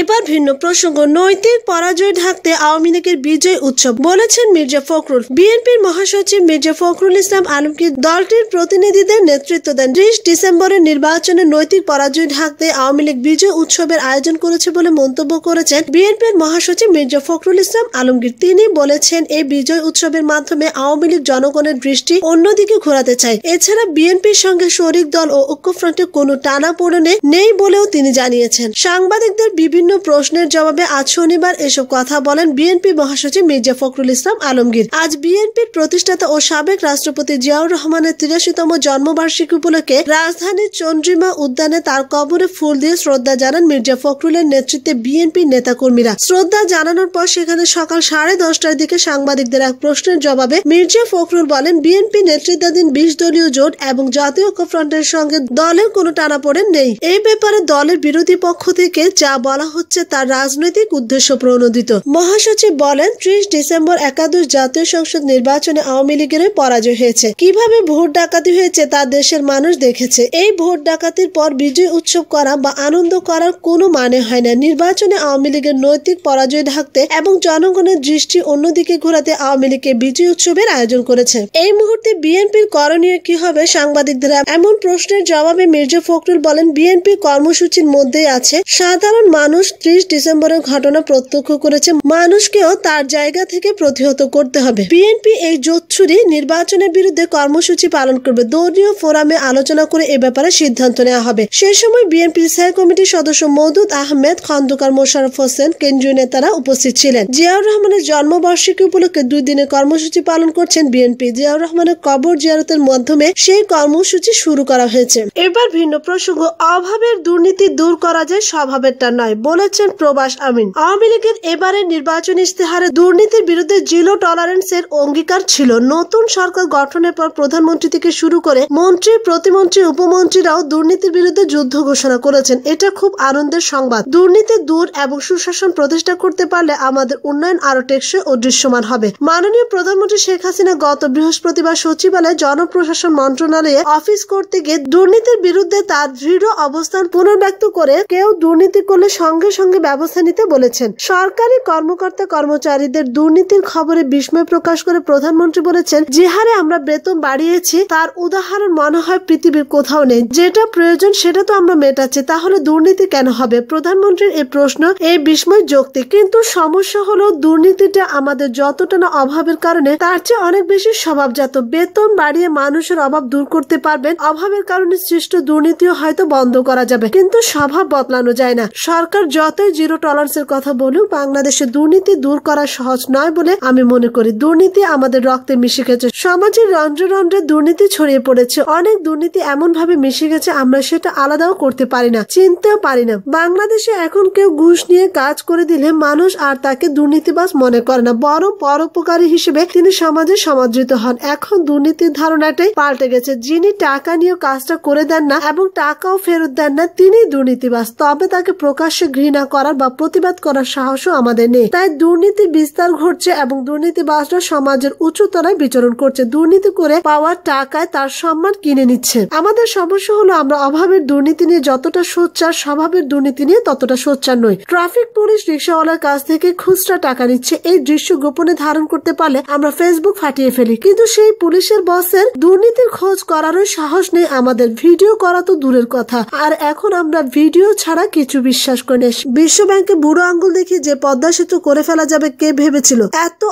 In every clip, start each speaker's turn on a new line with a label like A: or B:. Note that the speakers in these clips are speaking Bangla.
A: এবার ভিন্ন প্রসঙ্গ নৈতিক পরাজয় ঢাকতে আওয়ামী লীগের বিজয় উৎসব বলেছেন মির্জা ফখরুল বিএনপির মহাসচিব মির্জা ফখরুল ইসলাম আলমগীর দলটির প্রতিনিধিদের নেতৃত্ব দেন ত্রিশ ডিসেম্বরের নির্বাচনে নৈতিক পরাজয় ঢাকতে আওয়ামী লীগ বিজয় উৎসবের আয়োজন করেছে বলে মন্তব্য করেছেন বিএনপির মহাসচিব মির্জা ফখরুল ইসলাম আলমগীর তিনি বলেছেন এই বিজয় উৎসবের মাধ্যমে আওয়ামী লীগ জনগণের দৃষ্টি অন্যদিকে ঘোরাতে চায় এছাড়া বিএনপির সঙ্গে শরিক দল ও ঐক্যফ্রন্টে কোনো টানা পড়নে নেই বলেও তিনি জানিয়েছেন সাংবাদিকদের বিভিন্ন বিভিন্ন প্রশ্নের জবাবে আজ শনিবার এসব কথা বলেন বিএনপি মহাসচিব মির্জা ফখরুল ইসলাম আলমগীর আজ বিএনপির প্রতিষ্ঠাতা ও সাবেক রাষ্ট্রপতি জিয়াউর রহমানের তিরাশিতম জন্মবার্ষিকী উপলক্ষে রাজধানীর চন্দ্রিমা উদ্যানে তার কবরে ফুল দিয়ে শ্রদ্ধা জানান মির্জা ফখরুলের নেতৃত্বে বিএনপি নেতাকর্মীরা শ্রদ্ধা জানানোর পর সেখানে সকাল সাড়ে দশটার দিকে সাংবাদিকদের এক প্রশ্নের জবাবে মির্জা ফখরুল বলেন বিএনপি নেতৃত্বাধীন বিশ দলীয় জোট এবং জাতীয় ঐক্যফ্রন্টের সঙ্গে দলের কোনো টানাপোড়েন নেই এই ব্যাপারে দলের বিরোধী পক্ষ থেকে যা বলা হচ্ছে তার রাজনৈতিক উদ্দেশ্য প্রণোদিত মহাসচিব বলেন ত্রিশ ডিসেম্বর একাদশ জাতীয় সংসদ নির্বাচনে আওয়ামী লীগের পরাজয় হয়েছে কিভাবে ভোট ডাকাতি হয়েছে তা দেশের মানুষ দেখেছে এই ভোট ডাকাতির পর বিজয় উৎসব করা বা আনন্দ করার কোনো মানে হয় না নির্বাচনে আওয়ামী লীগের নৈতিক পরাজয় ঢাকতে এবং জনগণের দৃষ্টি অন্যদিকে ঘোরাতে আওয়ামী লীগকে বিজয় উৎসবের আয়োজন করেছে এই মুহূর্তে বিএনপির করণীয় কি হবে সাংবাদিকদের এমন প্রশ্নের জবাবে মির্জা ফখরুল বলেন বিএনপি কর্মসূচির মধ্যেই আছে সাধারণ মানুষ মানুষ ত্রিশ ডিসেম্বরের ঘটনা প্রত্যক্ষ করেছে মানুষকেও তার জায়গা থেকে প্রতিহত করতে হবে বিএনপি এই জোচ্ছুরি নির্বাচনের বিরুদ্ধে কর্মসূচি পালন করবে দলীয় ফোরামে আলোচনা করে এ ব্যাপারে সিদ্ধান্ত নেওয়া হবে সে সময় বিএনপি স্থায়ী কমিটির সদস্য মৌদুদ আহমেদ খন্দকার মোশারফ হোসেন কেন্দ্রীয় নেতারা উপস্থিত ছিলেন জিয়াউর রহমানের জন্মবার্ষিকী উপলক্ষে দুই দিনের কর্মসূচি পালন করছেন বিএনপি জিয়াউর রহমানের কবর জিয়ারতের মাধ্যমে সেই কর্মসূচি শুরু করা হয়েছে এবার ভিন্ন প্রসঙ্গ অভাবের দুর্নীতি দূর করা যায় স্বভাবেরটা নয় বলেছেন প্রবাস আমিন আওয়ামী লীগের এবারের নির্বাচন ইস্তেহারে দুর্নীতির বিরুদ্ধে জিরো টলারেন্স এর অঙ্গীকার ছিল নতুন সরকার গঠনের পর প্রধানমন্ত্রী থেকে শুরু করে মন্ত্রী প্রতিমন্ত্রী উপমন্ত্রীরাও দুর্নীতির বিরুদ্ধে যুদ্ধ ঘোষণা করেছেন এটা খুব আনন্দের সংবাদ দুর্নীতি দূর এবং সুশাসন প্রতিষ্ঠা করতে পারলে আমাদের উন্নয়ন আরো টেকসই ও দৃশ্যমান হবে মাননীয় প্রধানমন্ত্রী শেখ হাসিনা গত বৃহস্পতিবার সচিবালয়ে জনপ্রশাসন মন্ত্রণালয়ে অফিস করতে গিয়ে দুর্নীতির বিরুদ্ধে তার দৃঢ় অবস্থান পুনর্ব্যক্ত করে কেউ দুর্নীতি করলে সঙ্গে সঙ্গে সঙ্গে ব্যবস্থা নিতে বলেছেন সরকারি কর্মকর্তা কর্মচারীদের দুর্নীতির খবরে বিস্ময় প্রকাশ করে প্রধানমন্ত্রী বলেছেন যে হারে আমরা বেতন বাড়িয়েছি তার উদাহরণ মনে হয় পৃথিবীর কোথাও নেই যেটা প্রয়োজন সেটা তো আমরা মেটাচ্ছি তাহলে দুর্নীতি কেন হবে প্রধানমন্ত্রীর এই প্রশ্ন এই বিস্ময় যৌক্তিক কিন্তু সমস্যা হলো দুর্নীতিটা আমাদের যতটা না অভাবের কারণে তার চেয়ে অনেক বেশি স্বভাবজাত বেতন বাড়িয়ে মানুষের অভাব দূর করতে পারবেন অভাবের কারণে সৃষ্ট দুর্নীতিও হয়তো বন্ধ করা যাবে কিন্তু স্বভাব বদলানো যায় না সরকার যতই জিরো টলারেন্সের কথা বলুক বাংলাদেশে দুর্নীতি দূর করা সহজ নয় বলে আমি মনে করি দুর্নীতি আমাদের রক্তে মিশে গেছে সমাজের রন্ধ্রে রন্ধ্রে দুর্নীতি ছড়িয়ে পড়েছে অনেক দুর্নীতি এমন ভাবে মিশে গেছে আমরা সেটা আলাদাও করতে পারি না চিনতেও পারি না বাংলাদেশে এখন কেউ ঘুষ নিয়ে কাজ করে দিলে মানুষ আর তাকে দুর্নীতিবাস মনে করে না বড় পরোপকারী হিসেবে তিনি সমাজে সমাদৃত হন এখন দুর্নীতির ধারণাটাই পাল্টে গেছে যিনি টাকা নিয়ে কাজটা করে দেন না এবং টাকাও ফেরত দেন না তিনি দুর্নীতিবাস তবে তাকে প্রকাশ্যে ঘৃণা করার বা প্রতিবাদ করার সাহসও আমাদের নেই তাই দুর্নীতি বিস্তার ঘটছে এবং দুর্নীতিবাসরা সমাজের উচ্চতরায় বিচরণ করছে দুর্নীতি করে পাওয়ার টাকায় তার সম্মান কিনে নিচ্ছে আমাদের সমস্যা হলো আমরা অভাবের দুর্নীতি নিয়ে যতটা সোচ্চার স্বভাবের দুর্নীতি নিয়ে ততটা সোচ্চার নই ট্রাফিক পুলিশ রিক্সাওয়ালার কাছ থেকে খুচরা টাকা নিচ্ছে এই দৃশ্য গোপনে ধারণ করতে পারলে আমরা ফেসবুক ফাটিয়ে ফেলি কিন্তু সেই পুলিশের বসের দুর্নীতির খোঁজ করারও সাহস নেই আমাদের ভিডিও করা তো দূরের কথা আর এখন আমরা ভিডিও ছাড়া কিছু বিশ্বাস করি বিশ্ব বিশ্বব্যাংকে বুড়ো আঙ্গুল দেখিয়ে যে পদ্মা সেতু করে ফেলা যাবে কে ভেবেছিল এত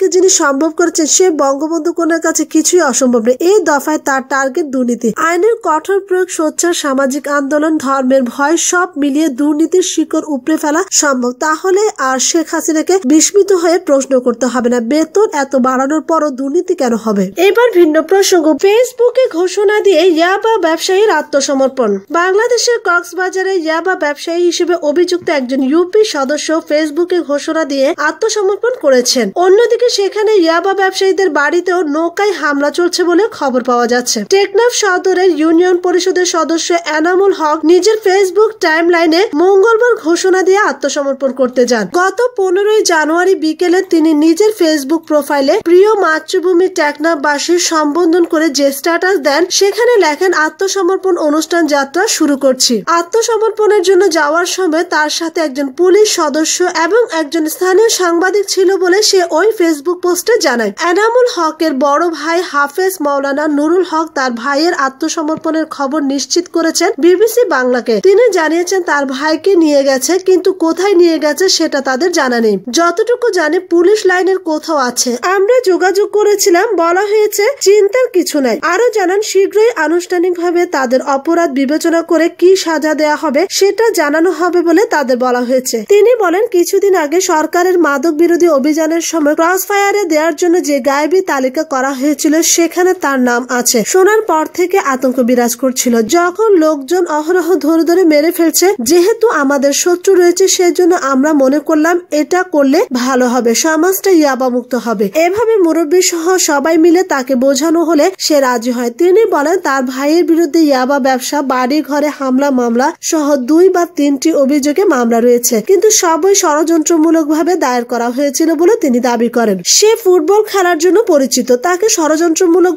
A: কে যিনি সম্ভব করেছেন সে বঙ্গবন্ধু কোনের কাছে কিছুই অসম্ভব নেই এই দফায় তার টার্গেট দুর্নীতি আইনের কঠোর প্রয়োগ সোচ্চার সামাজিক আন্দোলন ধর্মের ভয় সব মিলিয়ে দুর্নীতির শিকড় উপড়ে ফেলা সম্ভব তাহলে আর শেখ হাসিনাকে বিস্মিত হয়ে প্রশ্ন করতে হবে না বেতন এত বাড়ানোর পরও দুর্নীতি কেন হবে এবার ভিন্ন প্রসঙ্গ ফেসবুকে ঘোষণা দিয়ে ইয়াবা ব্যবসায়ীর আত্মসমর্পণ বাংলাদেশের কক্সবাজারে ইয়াবা ব্যবসায়ী হিসেবে অভিযুক্ত একজন ইউপি সদস্য ফেসবুকে ঘোষণা দিয়ে আত্মসমর্পণ করেছেন অন্যদিকে সেখানে ইয়াবা ব্যবসায়ীদের বাড়িতেও নৌকায় হামলা চলছে বলে খবর পাওয়া যাচ্ছে টেকনাফ সদরের ইউনিয়ন পরিষদের সদস্য এনামুল হক নিজের ফেসবুক টাইম লাইনে মঙ্গলবার ঘোষণা দিয়ে আত্মসমর্পণ করতে যান গত পনেরোই জানুয়ারি বিকেলে তিনি নিজের ফেসবুক প্রোফাইলে প্রিয় মাতৃভূমি টেকনাফবাসীর সম্বোধন করে যে স্ট্যাটাস দেন সেখানে লেখেন আত্মসমর্পণ অনুষ্ঠান যাত্রা শুরু করছি আত্মসমর্পণের জন্য যাওয়ার সময় সময় তার সাথে একজন পুলিশ সদস্য এবং একজন স্থানীয় সাংবাদিক ছিল বলে সে ওই ফেসবুক পোস্টে জানায় এনামুল হকের বড় ভাই হাফেজ মাওলানা নুরুল হক তার ভাইয়ের আত্মসমর্পণের খবর নিশ্চিত করেছেন বিবিসি বাংলাকে তিনি জানিয়েছেন তার ভাইকে নিয়ে গেছে কিন্তু কোথায় নিয়ে গেছে সেটা তাদের জানা নেই যতটুকু জানে পুলিশ লাইনের কোথাও আছে আমরা যোগাযোগ করেছিলাম বলা হয়েছে চিন্তার কিছু নাই আরো জানান শীঘ্রই আনুষ্ঠানিকভাবে তাদের অপরাধ বিবেচনা করে কি সাজা দেয়া হবে সেটা জানানো হবে বলে তাদের বলা হয়েছে তিনি বলেন কিছুদিন আগে সরকারের মাদক বিরোধী অভিযানের সময় ক্রস ফায়ারে দেওয়ার জন্য যে গায়েবী তালিকা করা হয়েছিল সেখানে তার নাম আছে শোনার পর থেকে আতঙ্ক বিরাজ করছিল যখন লোকজন অহরহ ধরে ধরে মেরে ফেলছে যেহেতু আমাদের শত্রু রয়েছে সেজন্য আমরা মনে করলাম এটা করলে ভালো হবে সমাজটা ইয়াবা মুক্ত হবে এভাবে মুরব্বী সহ সবাই মিলে তাকে বোঝানো হলে সে রাজি হয় তিনি বলেন তার ভাইয়ের বিরুদ্ধে ইয়াবা ব্যবসা বাড়ি ঘরে হামলা মামলা সহ দুই বা তিনটি অভিযোগ অভিযোগে মামলা রয়েছে কিন্তু সবই ভাবে দায়ের করা হয়েছিল বলে তিনি দাবি করেন সে ফুটবল খেলার জন্য পরিচিত তাকে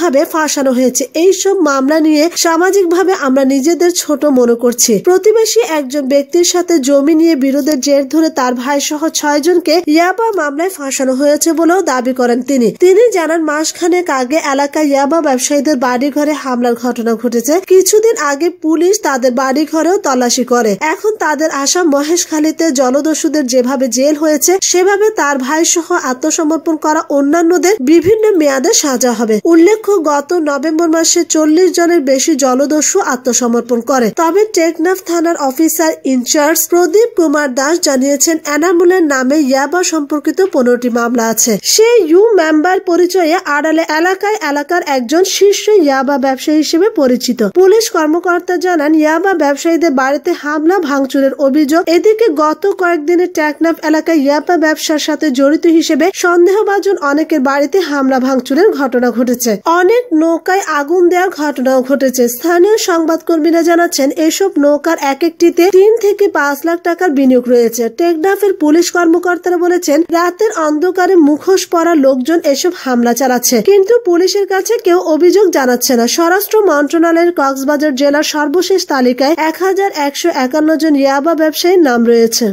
A: ভাবে ফাঁসানো হয়েছে এই সব মামলা নিয়ে সামাজিক ভাবে আমরা নিজেদের ছোট মনে করছি প্রতিবেশী একজন ব্যক্তির সাথে জমি নিয়ে বিরোধের জের ধরে তার ভাই সহ ছয় জনকে ইয়াবা মামলায় ফাঁসানো হয়েছে বলেও দাবি করেন তিনি তিনি জানান মাসখানেক আগে এলাকায় ইয়াবা ব্যবসায়ীদের বাড়ি ঘরে হামলার ঘটনা ঘটেছে কিছুদিন আগে পুলিশ তাদের বাড়ি ঘরেও তল্লাশি করে এখন তাদের আসাম মহেশখালীতে জলদস্যুদের যেভাবে জেল হয়েছে সেভাবে তার ভাই সহ আত্মসমর্পণ করা অন্যান্যদের বিভিন্ন মেয়াদে সাজা হবে উল্লেখ্য গত নভেম্বর মাসে চল্লিশ জনের বেশি জলদস্যু আত্মসমর্পণ করে তবে টেকনাফ থানার অফিসার ইনচার্জ প্রদীপ কুমার দাস জানিয়েছেন এনামুলের নামে ইয়াবা সম্পর্কিত পনেরোটি মামলা আছে সে ইউ মেম্বার পরিচয়ে আড়ালে এলাকায় এলাকার একজন শীর্ষ ইয়াবা ব্যবসায়ী হিসেবে পরিচিত পুলিশ কর্মকর্তা জানান ইয়াবা ব্যবসায়ীদের বাড়িতে হামলা ভাঙচুরের অভিযোগ এদিকে গত কয়েকদিনে টেকনাফ এলাকায় ইয়াপা ব্যবসার সাথে জড়িত হিসেবে সন্দেহভাজন অনেকের বাড়িতে হামলা ভাঙচুরের ঘটনা ঘটেছে অনেক নৌকায় আগুন দেওয়ার ঘটনাও ঘটেছে স্থানীয় সংবাদকর্মীরা জানাচ্ছেন এসব নৌকার এক একটিতে তিন থেকে পাঁচ লাখ টাকার বিনিয়োগ রয়েছে টেকনাফের পুলিশ কর্মকর্তারা বলেছেন রাতের অন্ধকারে মুখোশ পরা লোকজন এসব হামলা চালাচ্ছে কিন্তু পুলিশের কাছে কেউ অভিযোগ জানাচ্ছে না স্বরাষ্ট্র মন্ত্রণালয়ের কক্সবাজার জেলার সর্বশেষ তালিকায় এক জন ইয়াবা ব্যবসায়ীর নাম রয়েছে